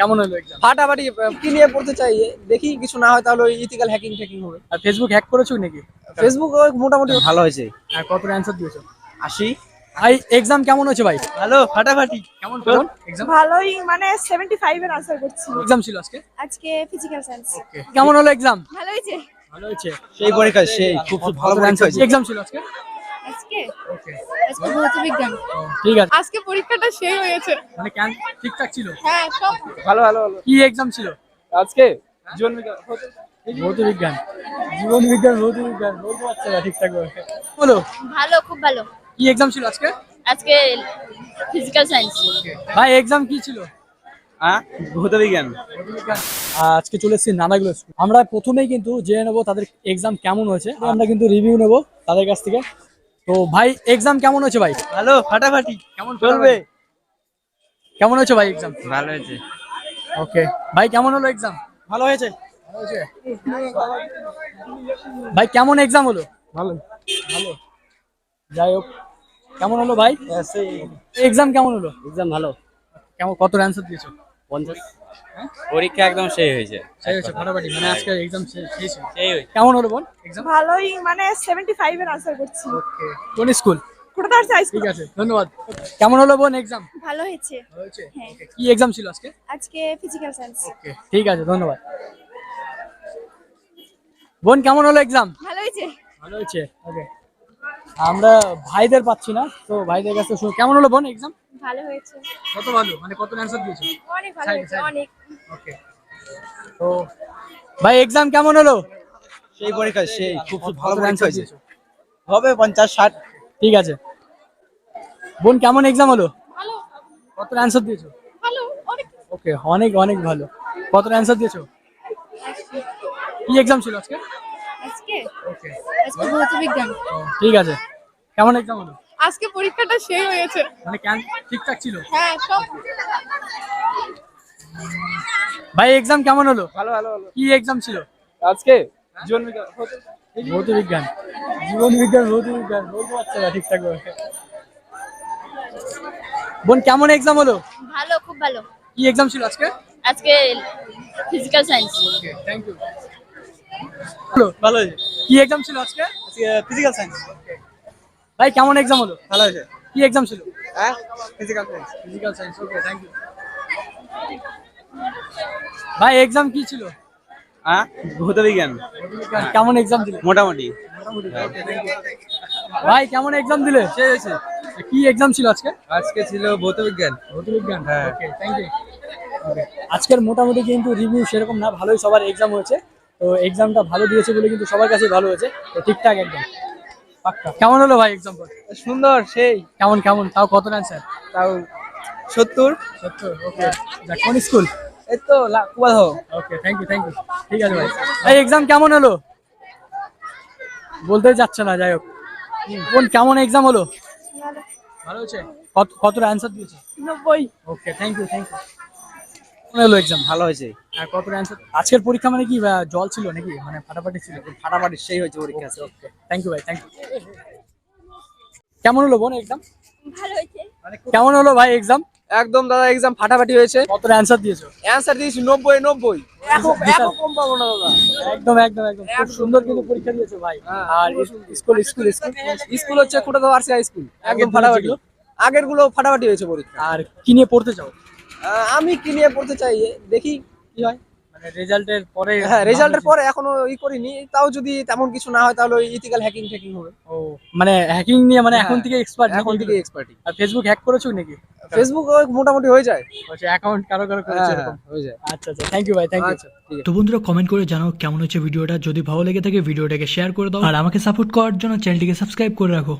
কেমন হলো এক্সাম ফাটাফাটি কি নিয়ে পড়তে চাই? দেখি কিছু না হয় তাহলে ওই ইথিক্যাল হ্যাকিং ট্যাকিং হবে। আর ফেসবুক হ্যাক করেছ নাকি? ফেসবুক মোটামুটি ভালো হয়েছে। আর কত অ্যান্সার দিয়েছ? আশি। ভাই এক্সাম কেমন হয়েছে ভাই? ভালো ফাটাফাটি। কেমন কেমন? এক্সাম ভালোই মানে সেভেন্টি ফাইভ এর আনসার করছি। এক্সাম ছিল আজকে? আজকে ফিজিক্যাল সায়েন্স কেমন হলো এক্সাম ভালো হয়েছে। ভালো হয়েছে। সেই পরীক্ষা সেই খুব খুব ভালো হয়েছে। এক্সাম ছিল আজকে? আজকে? ওকে আজকে ভৌত বিজ্ঞান ঠিক আছে। আজকে পরীক্ষাটা সেই হয়েছে। মানে কেন? ঠিকঠাক ছিল? হ্যাঁ সব ভালো ভালো ভালো। কি এক্সাম ছিল? আজকে? জীবন বিজ্ঞান ভৌত বিজ্ঞান জীবন বিজ্ঞান ভৌত বিজ্ঞান বলতে পারছে না ঠিকঠাক ভাবে বলো। ভালো খুব ভালো। কি এক্সাম ছিল আজকে? আজকে ফিজিক্যাল সায়েন্স ভাই এক্সাম কি ছিল? হ্যাঁ? ভৌত বিজ্ঞান আজকে চলে এসেছি নানাগুলো স্কুল আমরা প্রথমেই কিন্তু জেনে নেব তাদের এক্সাম কেমন হয়েছে। আমরা কিন্তু রিভিউ নেব তাদের কাছ থেকে। তো ভাই এক্সাম কেমন হয়েছে ভাই? ভালো ফাটাফাটি। কেমন চলবে? কেমন হয়েছে ভাই এক্সাম ভালো হয়েছে। ওকে ভাই কেমন হলো এক্সাম ভালো হয়েছে। ভাই কেমন এক্সাম হলো? ভালো। ভালো। যাই হোক কেমন হলো ভাই? সেই। এক্সাম কেমন হলো? এক্সাম ভালো। কেমন কত অ্যান্সার দিয়েছ? পঞ্চাশ? পরীক্ষা একদম সেই হয়েছে। সেই হয়েছে ফাটাফাটি মানে আজকে এক্সাম শেষ হয়েছে। কেমন হলো এক্সাম ভালোই মানে এর আনসার করছি। ওকে কোন স্কুল? কোটাদার ঠিক আছে ধন্যবাদ। কেমন হলো বোন এক্সাম ভালো হয়েছে। হয়েছে? হ্যাঁ। কি এক্সাম ছিল আজকে? আজকে ফিজিক্যাল সায়েন্স ওকে ঠিক আছে ধন্যবাদ। বোন কেমন হলো এক্সাম ভালো হয়েছে। ভালো হয়েছে ওকে আমরা ভাইদের পাচ্ছি না তো ভাইদের কাছে কেমন হলো বোন এক্সাম ভালো হয়েছে। কত ভালো? মানে কত অ্যান্সার দিয়েছ? অনেক ভালো হয়েছে অনেক। ওকে তো ভাই এক্সাম কেমন হলো? সেই পরীক্ষা সেই খুব খুব ভালো কত হয়েছে। হবে পঞ্চাশ ষাট। ঠিক আছে। বোন কেমন এক্সাম হলো? ভালো। কত অ্যান্সার দিয়েছ? ভালো অনেক। ওকে অনেক অনেক ভালো। কত অ্যান্সার দিয়েছ? কি এক্সাম ছিল আজকে? আজকে? ওকে আজকে ভৌত বিজ্ঞান। ঠিক আছে। কেমন এক্সাম হলো? আজকে পরীক্ষাটা শেষ হয়েছে। মানে কেন? ঠিকঠাক ছিল? হ্যাঁ সব ভাই এক্সাম কেমন হলো? ভালো ভালো ভালো। কি এক্সাম ছিল? আজকে জীবন বিজ্ঞান। ভৌত বিজ্ঞান জীবন বিজ্ঞান ভৌত বিজ্ঞান বলতে পারছে না ঠিকঠাক ভাবে বোন কেমন এক্সাম হলো? ভালো খুব ভালো। কি এক্সাম ছিল আজকে? আজকে physical science okay thank you হলো ভালো। কি এক্সাম ছিল আজকে? আজকে ফিজিক্যাল সায়েন্স ভাই কেমন এক্সাম হলো? ভালো হয়েছে। কি এক্সাম ছিল? হ্যাঁ? Physical science physical science okay thank you ভাই এক্সাম কি ছিল? হ্যাঁ? ভৌত বিজ্ঞান কেমন এক্সাম দিলে মোটামুটি। ভাই কেমন এক্সাম দিলে? সে হয়েছে। কি এক্সাম ছিল আজকে? আজকে ছিল ভৌত বিজ্ঞান ভৌত বিজ্ঞান হ্যাঁ। ওকে থ্যাংক ইউ আজকের মোটামুটি কিন্তু রিভিউ সেরকম না ভালোই সবার এক্সাম হয়েছে। তো এক্সামটা ভালো দিয়েছে বলে কিন্তু সবার কাছে ভালো হয়েছে। তো ঠিকঠাক একদম। কেমন হলো ভাই এক্সাম সুন্দর সেই। কেমন কেমন? তাও কত অ্যান্সার তাও সত্তর। সত্তর ওকে কোন স্কুল এই তো কুয়াধ okay thank you thank you ঠিক আছে ভাই। ভাই এক্সাম কেমন হলো? বলতে যাচ্ছে না যাই হোক। কোন কেমন এক্সাম হলো? ভালো। হয়েছে? কত কত অ্যান্সার দিয়েছে? নব্বই। Okay thank you thank you হলো এক্সাম ভালো হয়েছে। আর কত অ্যান্সার আজকের পরীক্ষা মানে কি জল ছিল নাকি? মানে ফাটাফাটি ছিল? ফাটাফাটি সেই হয়েছে পরীক্ষা ওকে থ্যাংক ইউ ভাই থ্যাংক ইউ কেমন হলো বোন এক্সাম ভালো হয়েছে। কেমন হলো ভাই এক্সাম একদম দাদা এক্সাম ফাটাফাটি হয়েছে। কত অ্যান্সার দিয়েছ? অ্যান্সার দিয়েছি নব্বই নব্বই। কম পাবো না দাদা। একদম একদম একদম। খুব সুন্দর কিন্তু পরীক্ষা দিয়েছ ভাই। হ্যাঁ, আর স্কুল স্কুল স্কুল। স্কুল হচ্ছে কোটা স্কুল একদম ফাটাফাটি? আগেরগুলো ফাটাফাটি হয়েছে পরীক্ষা। আর কি নিয়ে পড়তে চাও? আমি কি নিয়ে পড়তে চাই? দেখি কি হয়। মানে রেজাল্টের পরে হ্যাঁ রেজাল্টের পরে এখনও ই করিনি। তাও যদি তেমন কিছু না হয় তাহলে ইথিক্যাল হ্যাকিং ট্যাকিং হবে। ও মানে হ্যাকিং নিয়ে মানে এখন হ্যাঁ, থেকে এক্সপার্ট এখন থেকে এক্সপার্টি আর ফেসবুক হ্যাক করেছ নাকি? ফেসবুক মোটামুটি হয়ে যায়। আচ্ছা অ্যাকাউন্ট কারও কারও করেছ হ্যাঁ, এরকম। হয়ে যায়। আচ্ছা আচ্ছা থ্যাংক ইউ ভাই থ্যাংক ইউ আচ্ছা ঠিক তো বন্ধুরা কমেন্ট করে জানাও কেমন হচ্ছে ভিডিওটা যদি ভালো লেগে থাকে ভিডিওটাকে শেয়ার করে দাও। আর আমাকে সাপোর্ট করার জন্য চ্যানেলটিকে সাবস্ক্রাইব করে রাখো।